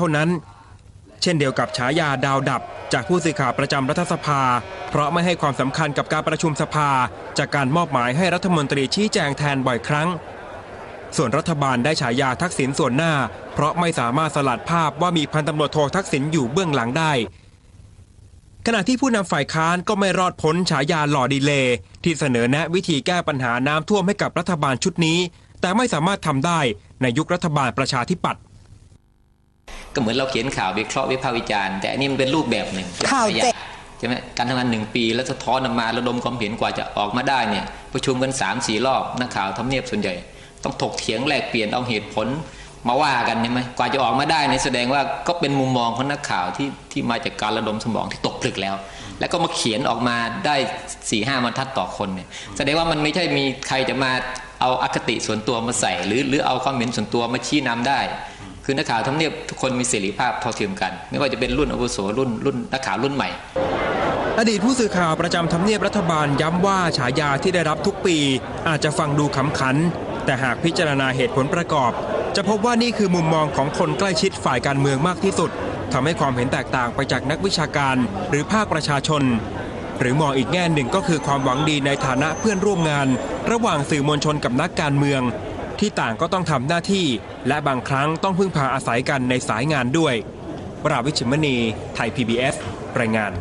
เท่านั้น เช่นเดียวกับฉายาดาวดับ จากผู้สื่อข่าวประจำรัฐสภา เพราะไม่ให้ความสำคัญกับการประชุมสภา จากการมอบหมายให้รัฐมนตรีชี้แจงแทนบ่อยครั้ง ส่วนรัฐบาลได้ฉายาทักษิณส่วนหน้า เพราะไม่สามารถสลัดภาพว่ามีพันตำรวจโททักษิณอยู่เบื้องหลังได้ขณะที่ผู้นำฝ่ายค้านก็ไม่รอดพ้นฉายาหล่อดีเลย์ที่เสนอแนะวิธีแก้ปัญหาน้ำท่วมให้กับรัฐบาลชุดนี้ แต่ไม่สามารถทำได้ในยุครัฐบาลประชาธิปัตย์ ก็เหมือนเราเขียนข่าววิเคราะห์วิพากษ์วิจารณ์แต่อันนี้มันเป็นรูปแบบหนึ่งข่าวเจ็ดใช่ไหมการทำงานหนึ่งปี แล้วสะท้อนออกมาระดมความเห็นกว่าจะออกมาได้เนี่ยประชุมกัน3ามสี่รอบนักข่าวทำเนียบส่วนใหญ่ ต้องถกเถียงแลกเปลี่ยนเอาเหตุผลมาว่ากันใช่ไหมกว่าจะออกมาได้ในยแสดงว่าก็เป็นมุมมองของนักข่าวที่ที่มาจากการระดมสมองที่ตกผลึกแล้ว แล้วก็มาเขียนออกมาได้4ี่ห้าบรรทัดต่อคนเนี่ยแสดงว่ามันไม่ใช่มีใครจะมาเอาอคติส่วนตัวมาใส่ หรือหรือเอาความเห็นส่วนตัวมาชี้นำได้ คือนักข่าวทำเนียบทุกคนมีเสรีภาพเท่าเทียมกัน ไม่ว่าจะเป็นรุ่นอาวุโสรุ่นรุ่นนักข่าวรุ่นใหม่ อดีตผู้สื่อข่าวประจำทำเนียบรัฐบาลย้ำว่าฉายาที่ได้รับทุกปี อาจจะฟังดูขำขัน แต่หากพิจารณาเหตุผลประกอบ จะพบว่านี่คือมุมมองของคนใกล้ชิดฝ่ายการเมืองมากที่สุดทำให้ความเห็นแตกต่างไปจากนักวิชาการ หรือภาคประชาชน หรือมองอีกแง่หนึ่งก็คือความหวังดีในฐานะเพื่อนร่วมงาน ระหว่างสื่อมวลชนกับนักการเมือง ที่ต่างก็ต้องทำหน้าที่ และบางครั้งต้องพึ่งพาอาศัยกันในสายงานด้วยปราวิชิมณี ไทย PBS รายงาน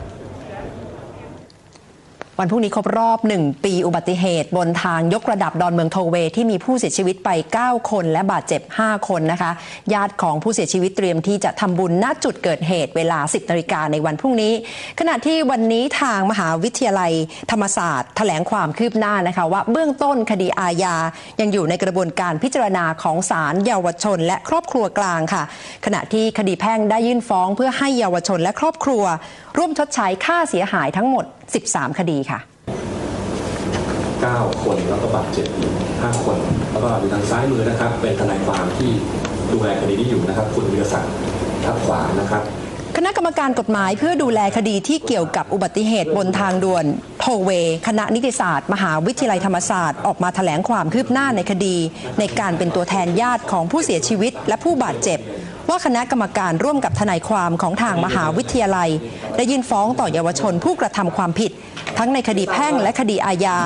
วันพรุ่งนี้ครบรอบ 1 ปีอุบัติเหตุบนทางยกระดับดอนเมืองโทเว ที่มีผู้เสียชีวิตไป 9 คนและบาดเจ็บ 5 คนนะคะ ญาติของผู้เสียชีวิตเตรียมที่จะทำบุญณจุดเกิดเหตุเวลา 10นาฬิกาในวันพรุ่งนี้ ขณะที่วันนี้ทางมหาวิทยาลัยธรรมศาสตร์แถลงความคืบหน้านะคะว่าเบื้องต้นคดีอาญายังอยู่ในกระบวนการพิจารณาของศาลเยาวชน และครอบครัวกลางค่ะ ขณะที่คดีแพ่งได้ยื่นฟ้อง เพื่อให้เยาวชนและครอบครัว ร่วมชดใช้ค่าเสียหายทั้งหมด 13 คดีค่ะ 9 คนแล้วก็บาดเจ็บอีก5คน แล้วก็อยู่ทางซ้ายมือนะครับ เป็นทนายความที่ดูแลคดีนี้อยู่นะครับ คุณวิรศักดิ์ทับขวานะครับคณะกรรมการกฎหมายเพื่อดูแลคดีที่เกี่ยวกับอุบัติเหตุบนทางด่วนโทเวย์คณะนิติศาสตร์ มหาวิทยาลัยธรรมศาสตร์ออกมาแถลงความคืบหน้าในคดี ในการเป็นตัวแทนญาติของผู้เสียชีวิตและผู้บาดเจ็บ ว่าคณะกรรมการร่วมกับทนายความของทางมหาวิทยาลัย ได้ยื่นฟ้องต่อเยาวชนผู้กระทำความผิด ทั้งในคดีแพ่งและคดีอาญา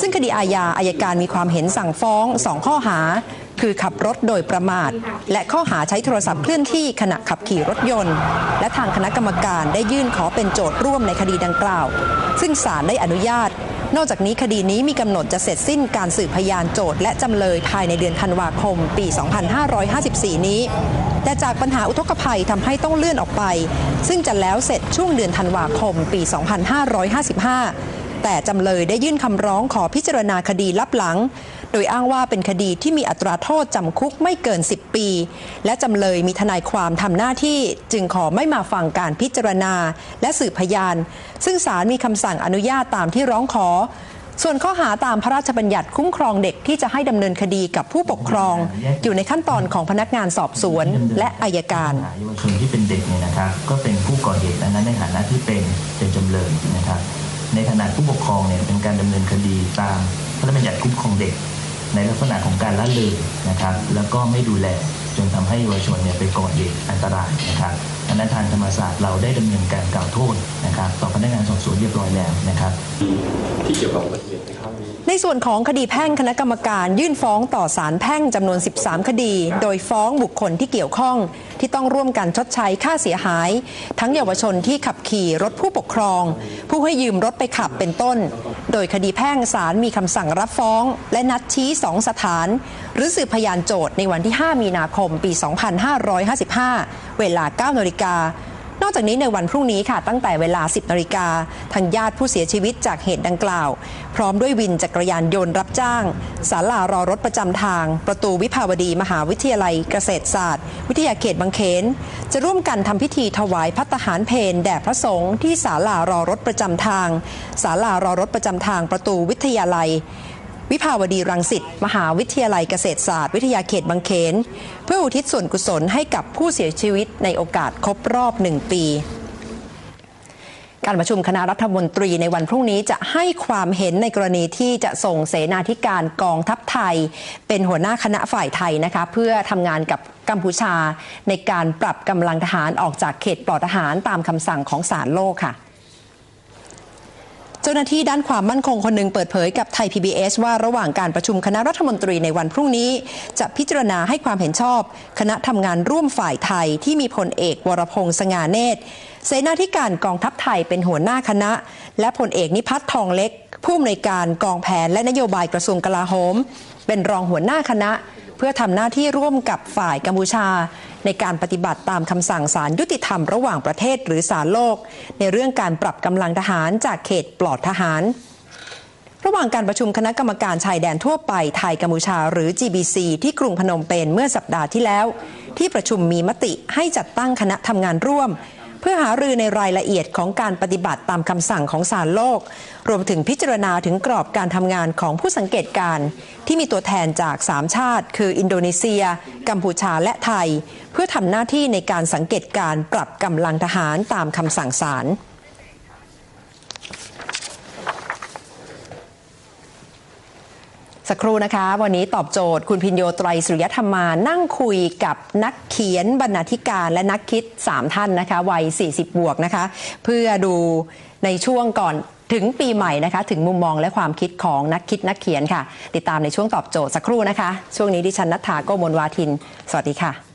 ซึ่งคดีอาญาอายการมีความเห็นสั่งฟ้องสองข้อหา คือขับรถโดยประมาท และข้อหาใช้โทรศัพท์เคลื่อนที่ขณะขับขี่รถยนต์ และทางคณะกรรมการได้ยื่นขอเป็นโจทย์ร่วมในคดีดังกล่าว ซึ่งศาลได้อนุญาต นอกจากนี้คดีนี้มีกำหนดจะเสร็จสิ้นการสืบพยานโจทย์และจำเลยภายในเดือนธันวาคม ปี 2554 นี้ แต่จากปัญหาอุทกภัยทำให้ต้องเลื่อนออกไป ซึ่งจะแล้วเสร็จช่วงเดือนธันวาคม ปี 2555 แต่จำเลยได้ยื่นคำร้องขอพิจารณาคดีลับหลัง โดยอ้างว่าเป็นคดีที่มีอัตราโทษจำคุกไม่เกิน 10 ปี และจำเลยมีทนายความทำหน้าที่จึงขอไม่มาฟังการพิจารณา และสืบพยาน ซึ่งศาลมีคำสั่งอนุญาตตามที่ร้องขอส่วนข้อหาตามพระราชบัญญัติคุ้มครองเด็กที่จะให้ดำเนินคดีกับผู้ปกครอง อยู่ในขั้นตอนของพนักงานสอบสวนและอายการเยาวชนที่เป็นเด็กเนี่ยนะครับก็เป็นผู้ก่อเหตุอันนั้นในฐานะที่เป็นเป็นจำเลยนะครับ ในขณะผู้ปกครองเนี่ยเป็นการดำเนินคดีตามพระราชบัญญัติคุ้มครองเด็ก ในลักษณะของการละเลยนะครับ แล้วก็ไม่ดูแลจนทำให้เยาวชนเนี่ยไปก่อเหตุอันตรายนะครับ อันนั้นทางธรรมศาสตร์เราได้ดำเนินการกล่าวโทษนะครับต่อพนักงานสอบสวนเรียบร้อยแล้วนะครับที่เกี่ยวกับอุบัติเหตุในครั้งนี้ในส่วนของคดีแพ่งคณะกรรมการยื่นฟ้องต่อศาลแพ่งจำนวน 13 คดี โดยฟ้องบุคคลที่เกี่ยวข้อง ที่ต้องร่วมกันชดใช้ค่าเสียหาย ทั้งเยาวชนที่ขับขี่รถผู้ปกครอง ผู้ให้ยืมรถไปขับเป็นต้น โดยคดีแพ่งศาลมีคำสั่งรับฟ้อง และนัดชี้ 2 สถาน หรือสืบพยานโจทย์ในวันที่ 5 มีนาคม ปี 2555 เวลา 9นาฬิกานอกจากนี้ในวันพรุ่งนี้ค่ะตั้งแต่เวลา 10นาฬิกาทางญาติผู้เสียชีวิตจากเหตุดังกล่าว พร้อมด้วยวินจักรยานยนต์รับจ้างศาลารอรถประจำทาง ประตูวิภาวดีมหาวิทยาลัยเกษตรศาสตร์ วิทยาเขตบางเขนจะร่วมกันทำพิธีถวายพัตหารเพนแด่พระสงฆ์ที่ศาลารอรถประจำทางศาลารอรถประจำทางประตูวิทยาลัย วิภาวดีรังสิตมหาวิทยาลัยเกษตรศาสตร์ วิทยาเขตบางเขน เพื่ออุทิศส่วนกุศลให้กับผู้เสียชีวิตในโอกาสครบรอบหนึ่งปีการประชุมคณะรัฐมนตรีในวันพรุ่งนี้จะให้ความเห็นในกรณีที่จะส่งเสนาธิการกองทัพไทย เป็นหัวหน้าคณะฝ่ายไทยนะคะเพื่อทำงานกับกัมพูชา ในการปรับกำลังทหารออกจากเขตปลอดทหารตามคำสั่งของศาลโลกค่ะ เจ้าหน้าที่ด้านความมั่นคงคนหนึ่งเปิดเผยกับไทย PBS ว่าระหว่างการประชุมคณะรัฐมนตรีในวันพรุ่งนี้ จะพิจารณาให้ความเห็นชอบ คณะทำงานร่วมฝ่ายไทยที่มีพลเอกวรพงษ์สง่าเนตรเสนาธิการกองทัพไทยเป็นหัวหน้าคณะ และพลเอกนิพัฒน์ทองเล็ก ผู้อำนวยการกองแผนและนโยบายกระทรวงกลาโหม เป็นรองหัวหน้าคณะ เพื่อทำหน้าที่ร่วมกับฝ่ายกัมพูชา ในการปฏิบัติตามคำสั่งศาลยุติธรรมระหว่างประเทศหรือศาลโลก ในเรื่องการปรับกำลังทหารจากเขตปลอดทหาร ระหว่างการประชุมคณะกรรมการชายแดนทั่วไปไทยกัมพูชาหรือ GBC ที่กรุงพนมเปญเมื่อสัปดาห์ที่แล้ว ที่ประชุมมีมติให้จัดตั้งคณะทำงานร่วม พื่อหารือในรายละเอียดของการปฏิบัติตามคำสั่งของศาลโลก รวมถึงพิจารณาถึงกรอบการทำงานของผู้สังเกตการณ์ที่มีตัวแทนจาก 3 ชาติ คืออินโดนีเซีย กัมพูชาและไทย เพื่อทำหน้าที่ในการสังเกตการปรับกำลังทหารตามคำสั่งศาล สักครู่นะคะ วันนี้ตอบโจทย์คุณพินโยไตรสุริยธรรมา นั่งคุยกับนักเขียนบรรณาธิการและนักคิด 3 ท่านนะคะ วัย 40 บวกนะคะ เพื่อดูในช่วงก่อนถึงปีใหม่นะคะ ถึงมุมมองและความคิดของนักคิดนักเขียนค่ะ ติดตามในช่วงตอบโจทย์สักครู่นะคะ ช่วงนี้ดิฉันนัฐธาโกมลวาทิน สวัสดีค่ะ